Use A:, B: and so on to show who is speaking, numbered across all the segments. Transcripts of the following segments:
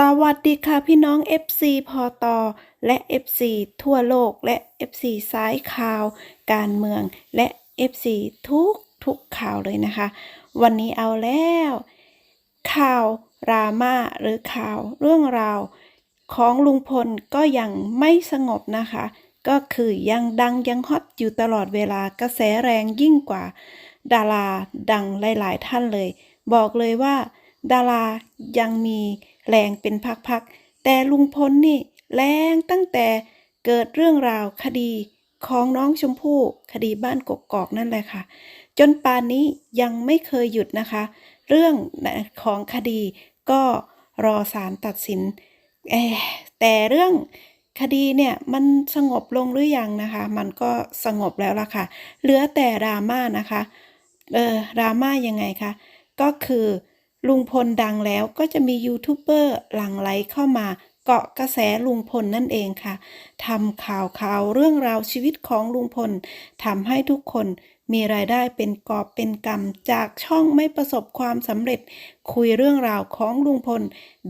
A: สวัสดีค่ะพี่น้อง FC พอตอและ FC ทั่วโลกและ FC สายข่าว การเมืองและ FC ทุกทุกข่าวเลยนะคะ วันนี้เอาแล้ว ข่าวรามาหรือข่าวเรื่องราว ของลุงพลก็ยังไม่สงบนะคะ ก็คือยังดังยังฮอตอยู่ตลอดเวลากระแสแรงยิ่งกว่า ดาราดังหลาย ๆ ท่านเลย บอกเลยว่า ดารายังมี แรงเป็นพักๆ แต่ลุงพลนี่แรงตั้งแต่เกิดเรื่องราวคดีของน้องชมพู่คดีบ้านกกอกนั่นแหละค่ะ จนป่านนี้ยังไม่เคยหยุดนะคะ เรื่องของคดีก็รอศาลตัดสิน แต่เรื่องคดีเนี่ยมันสงบลงหรือยังนะคะ มันก็สงบแล้วล่ะค่ะ เหลือแต่ดราม่านะคะ เออดราม่ายังไงคะ ก็คือ ลุงพลดังแล้วก็จะมียูทูบเบอร์หลั่งไหลเข้ามาเกาะกระแสลุงพลนั่นเองค่ะทำข่าวข่าวเรื่องราวชีวิตของลุงพลทำให้ทุกคนมีรายได้เป็นกอบเป็นกำจากช่องไม่ประสบความสำเร็จ คุยเรื่องราวของลุงพล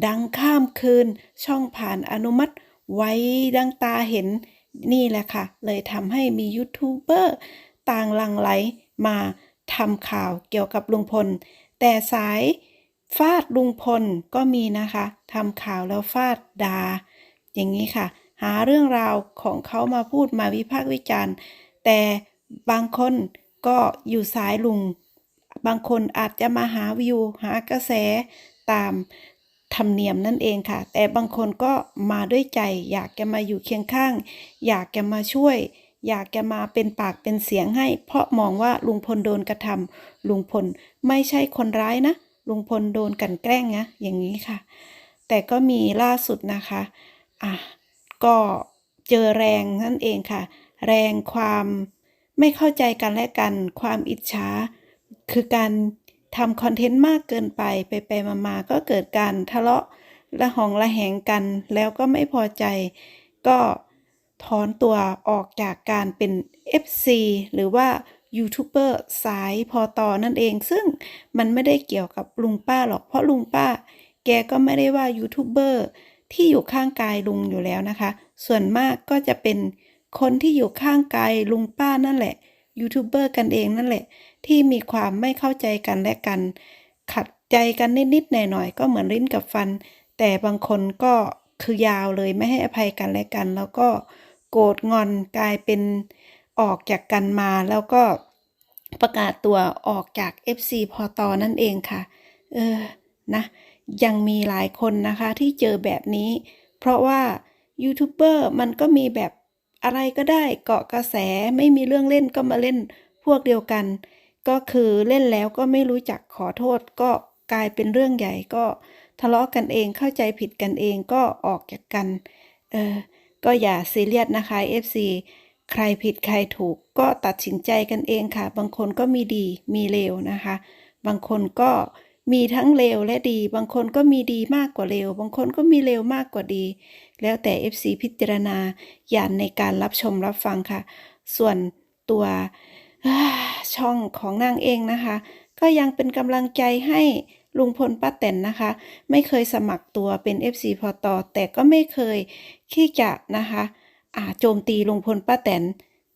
A: ดังข้ามคืน ช่องผ่านอนุมัติ ไว้ดังตาเห็น นี่แหละค่ะ เลยทำให้มียูทูบเบอร์ต่างลังไหลมาทำข่าวเกี่ยวกับลุงพล แต่สาย ฟาดลุงพลก็มีนะคะทำข่าวแล้วฟาดดา อย่างนี้ค่ะ หาเรื่องราวของเขามาพูดมาวิพากษ์วิจารณ์ แต่บางคนก็อยู่สายลุง บางคนอาจจะมาหาวิว หากระแสตามธรรมเนียมนั่นเองค่ะ แต่บางคนก็มาด้วยใจ อยากจะมาอยู่เคียงข้าง อยากจะมาช่วย อยากจะมาเป็นปากเป็นเสียงให้ เพราะมองว่าลุงพลโดนกระทำลุงพลไม่ใช่คนร้ายนะ ลุงพลโดนกันแกล้งนะอย่างนี้ค่ะ แต่ก็มีล่าสุดนะคะอะก็เจอแรงนั่นเองค่ะ แรงความไม่เข้าใจกันและกัน ความอิจฉาคือการทำคอนเทนต์มากเกินไปไปไปมามาก็เกิดการทะเลาะระหองระแหงกัน แล้วก็ไม่พอใจ ก็ถอนตัวออกจากการเป็น FC หรือว่า ยูทูบเบอร์สายพอต่อนั่นเอง ซึ่งมันไม่ได้เกี่ยวกับลุงป้าหรอก เพราะลุงป้า แกก็ไม่ได้ว่ายูทูบเบอร์ที่อยู่ข้างกายลุงอยู่แล้วนะคะ ส่วนมากก็จะเป็นคนที่อยู่ข้างกายลุงป้านั่นแหละยูทูบเบอร์กันเองนั่นแหละ ที่มีความไม่เข้าใจกันและกัน ขัดใจกันนิดๆหน่อยๆก็เหมือนลิ้นกับฟัน แต่บางคนก็คือยาวเลยไม่ให้อภัยกันและกัน แล้วก็โกรธงอนกลายเป็น ออกจากกันมาแล้วก็ประกาศตัวออกจาก FC พอตอนั่นเองค่ะ เออนะ ยังมีหลายคนนะคะที่เจอแบบนี้ เพราะว่ายูทูบเบอร์มันก็มีแบบอะไรก็ได้เกาะกระแสไม่มีเรื่องเล่นก็มาเล่นพวกเดียวกัน ก็คือเล่นแล้วก็ไม่รู้จักขอโทษ ก็กลายเป็นเรื่องใหญ่ก็ทะเลาะกันเองเข้าใจผิดกันเองก็ออกจากกัน เออก็อย่าซีเรียสนะคะ FC ใครผิดใครถูกก็ตัดสินใจกันเองค่ะ บางคนก็มีดีมีเลวนะคะ บางคนก็มีทั้งเลวและดี บางคนก็มีดีมากกว่าเลว บางคนก็มีเลวมากกว่าดี แล้วแต่ FC พิจารณาญาณในการรับชมรับฟังค่ะ ส่วนตัวช่องของนางเองนะคะ ก็ยังเป็นกำลังใจให้ลุงพลป้าแตนนะคะ ไม่เคยสมัครตัวเป็น FC พอตอแต่ก็ไม่เคยที่จะนะคะ โจมตีลุงพลป้าแตน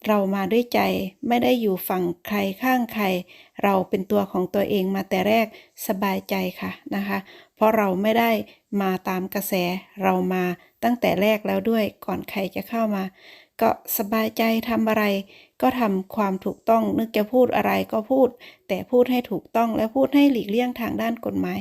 A: เรามาด้วยใจไม่ได้อยู่ฝั่งใครข้างใคร เราเป็นตัวของตัวเองมาแต่แรกสบายใจค่ะนะคะ เพราะเราไม่ได้มาตามกระแสเรามาตั้งแต่แรกแล้วด้วยก่อนใครจะเข้ามา ก็สบายใจทำอะไร ก็ทำความถูกต้อง นึกจะพูดอะไรก็พูด แต่พูดให้ถูกต้องและพูดให้หลีกเลี่ยงทางด้านกฎหมาย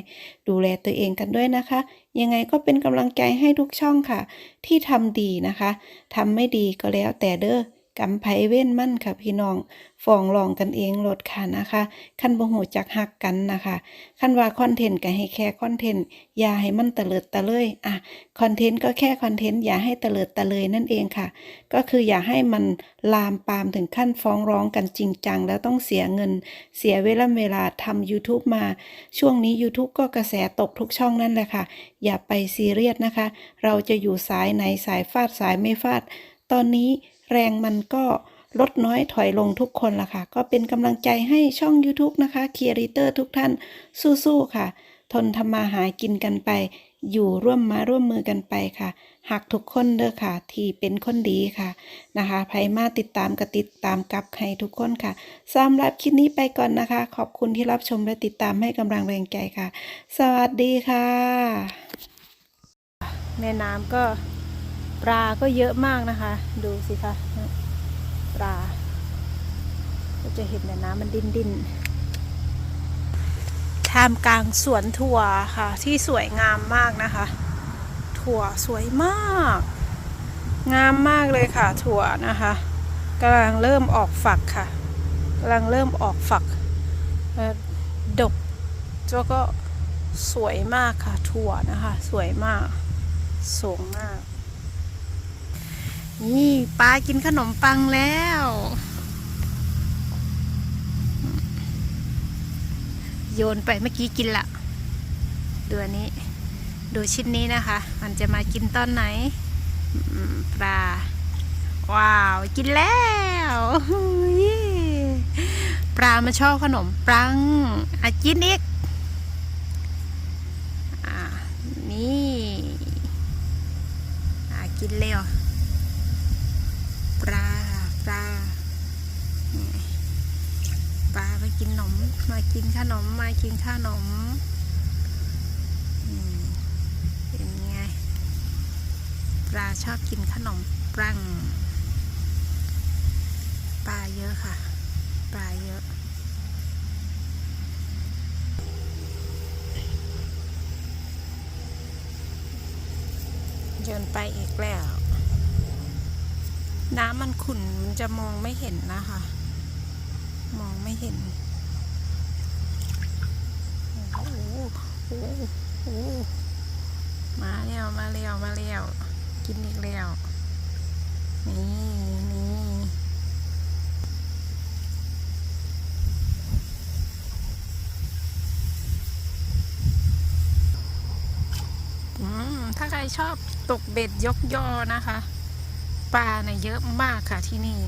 A: ดูแลตัวเองกันด้วยนะคะ ยังไงก็เป็นกำลังใจให้ทุกช่องค่ะ ที่ทำดีนะคะทำไม่ดีก็แล้วแต่เด้อ กำไผเว้นมั่นค่ะพี่น้องฟ้องร้องกันเองลดค่ะนะคะขั้นบ่หูจักหักกันนะคะขั้นว่าคอนเทนต์ก็ให้แค่คอนเทนต์อย่าให้มันตะเลิดตะเลยอะคอนเทนต์ก็แค่คอนเทนต์อย่าให้ตะเลิดตะเลยนั่นเองค่ะ ก็คืออย่าให้มันลามปามถึงขั้นฟ้องร้องกันจริงจัง แล้วต้องเสียเงิน เสียเวลาเวลาทำ YouTube มา ช่วงนี้ YouTube ก็กระแสตกทุกช่องนั่นแหละค่ะ อย่าไปซีเรียสนะคะ เราจะอยู่สายไหนสายฟาดสายไม่ฟาด ตอนนี้ แรงมันก็ลดน้อยถอยลงทุกคนละค่ะ ก็เป็นกำลังใจให้ช่อง YouTube นะคะครีเอเตอร์ทุกท่านสู้ๆค่ะ ทนทำมาหากินกันไป อยู่ร่วมมาร่วมมือกันไปค่ะหักทุกคนเด้อค่ะ ที่เป็นคนดีค่ะนะคะใครมาติดตามก็ติดตามกับให้ทุกคนค่ะสำหรับคลิปนี้ไปก่อนนะคะ ขอบคุณที่รับชมและติดตามให้กำลังแรงใจค่ะ สวัสดีค่ะ แม่น้ำก็ ปลาก็เยอะมากนะคะ ดูสิคะปลาก็จะเห็นแต่น้ำมันดิ้นดิ้นท่ามกลางสวนถั่วค่ะ ที่สวยงามมากนะคะ ถั่วสวยมาก งามมากเลยค่ะ ถั่วนะคะกำลังเริ่มออกฝักค่ะกำลังเริ่มออกฝักเอ่อดกแล้วก็สวยมากค่ะ ถั่วนะคะ สวยมากสูงมาก นี่ปลากินขนมปังแล้ว โยนไปเมื่อกี้กินละดูอันนี้ ดูชิ้นนี้นะคะ มันจะมากินตอนไหนปลา ว้าว กินแล้วเย้ปลามันชอบขนมปังอะกินอีกอ่านี่อ่ากินเร็ว ปลา ปลานี่ปลามากิ นม มากินขนม มากินขนมอืมเป็นไง ปลาชอบกินขนมปัง ปลาเยอะค่ะ ปลาเยอะโยนไปอีกแล้ว น้ำมันขุ่นมันจะมองไม่เห็นนะคะ มองไม่เห็น โอ้โหโอ้โหโอ้โห มาแล้วมาแล้วมาแล้วกินอีกแล้วนี่นี่ถ้าใครชอบตกเบ็ดยกยอนะคะปลาเนี่ยเยอะมากค่ะที่นี่